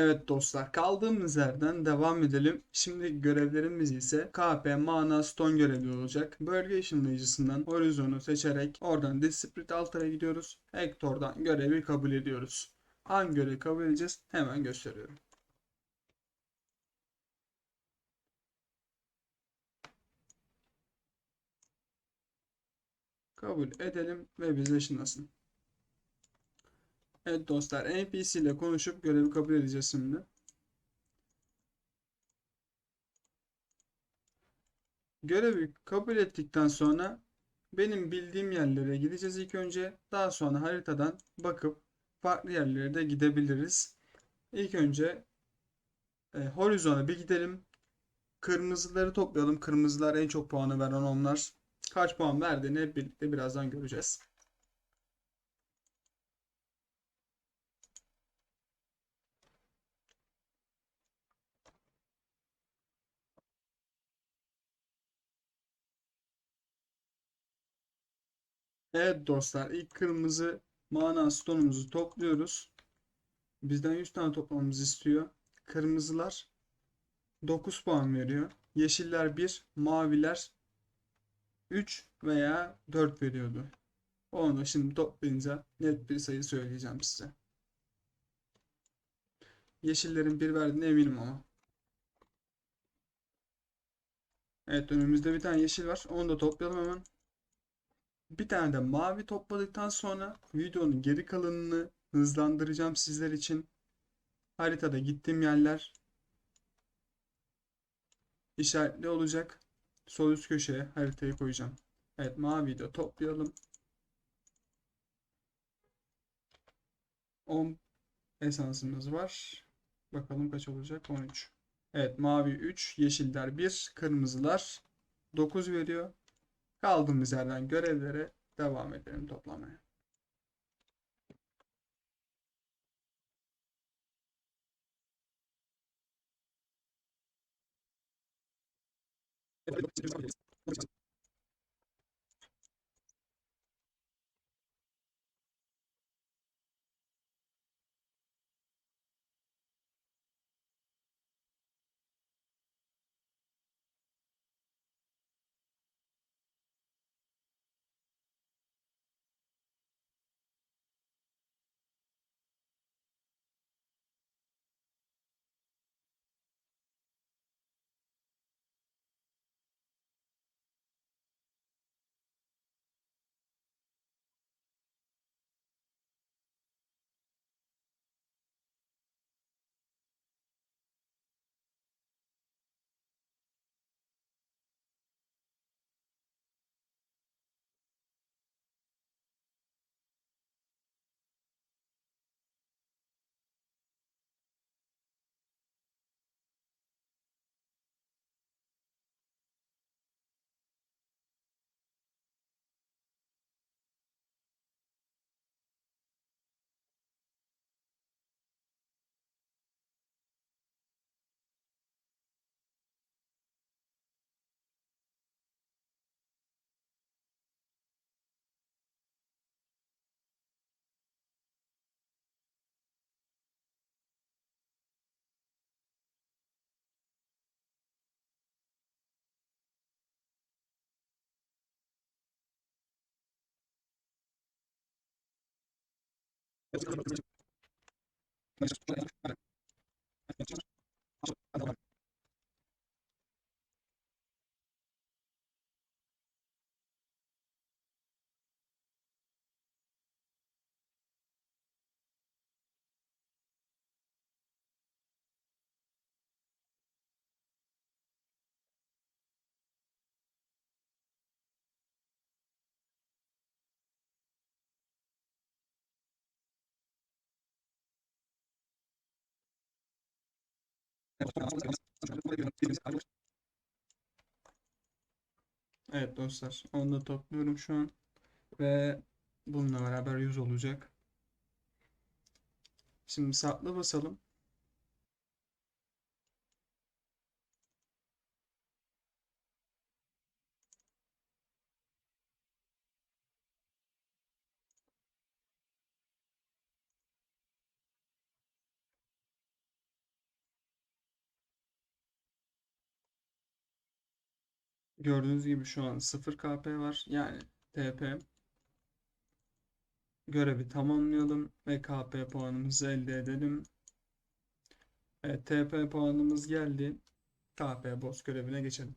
Evet dostlar kaldığımız yerden devam edelim. Şimdi görevlerimiz ise KP, Mana, Stone görevi olacak. Bölge ışınlayıcısından Horizon'u seçerek oradan Discipline Altar'a gidiyoruz. Hector'dan görevi kabul ediyoruz. Hangi görevi kabul edeceğiz hemen gösteriyorum. Kabul edelim ve bize ışınlasın. Evet dostlar NPC ile konuşup görevi kabul edeceğiz şimdi. Görevi kabul ettikten sonra benim bildiğim yerlere gideceğiz ilk önce. Daha sonra haritadan bakıp farklı yerlere de gidebiliriz. İlk önce e, Horizon'a bir gidelim. Kırmızıları toplayalım. Kırmızılar en çok puanı veren onlar. Kaç puan verdiğini hep birlikte birazdan göreceğiz. Evet dostlar ilk kırmızı mana stone'umuzu topluyoruz. Bizden 100 tane toplamamızı istiyor. Kırmızılar 9 puan veriyor. Yeşiller 1, maviler 3 veya 4 veriyordu. Onu şimdi toplayınca net bir sayı söyleyeceğim size. Yeşillerin 1 verdiğine eminim ama. Evet önümüzde bir tane yeşil var. Onu da toplayalım hemen. Bir tane de mavi topladıktan sonra videonun geri kalanını hızlandıracağım sizler için. Haritada gittiğim yerler işaretli olacak. Sol üst köşeye haritayı koyacağım. Evet maviyi de toplayalım. 10 esansımız var. Bakalım kaç olacak? 13. Evet mavi 3, yeşiller 1, kırmızılar 9 veriyor. Kaldığımız yerden görevlere devam edelim toplamaya. Gracias. Evet dostlar, onu da topluyorum şu an ve bununla beraber 100 olacak. Şimdi sakla basalım. Gördüğünüz gibi şu an 0 KP var. Yani TP. Görevi tamamlayalım ve KP puanımızı elde edelim. Evet, TP puanımız geldi. KP boss görevine geçelim.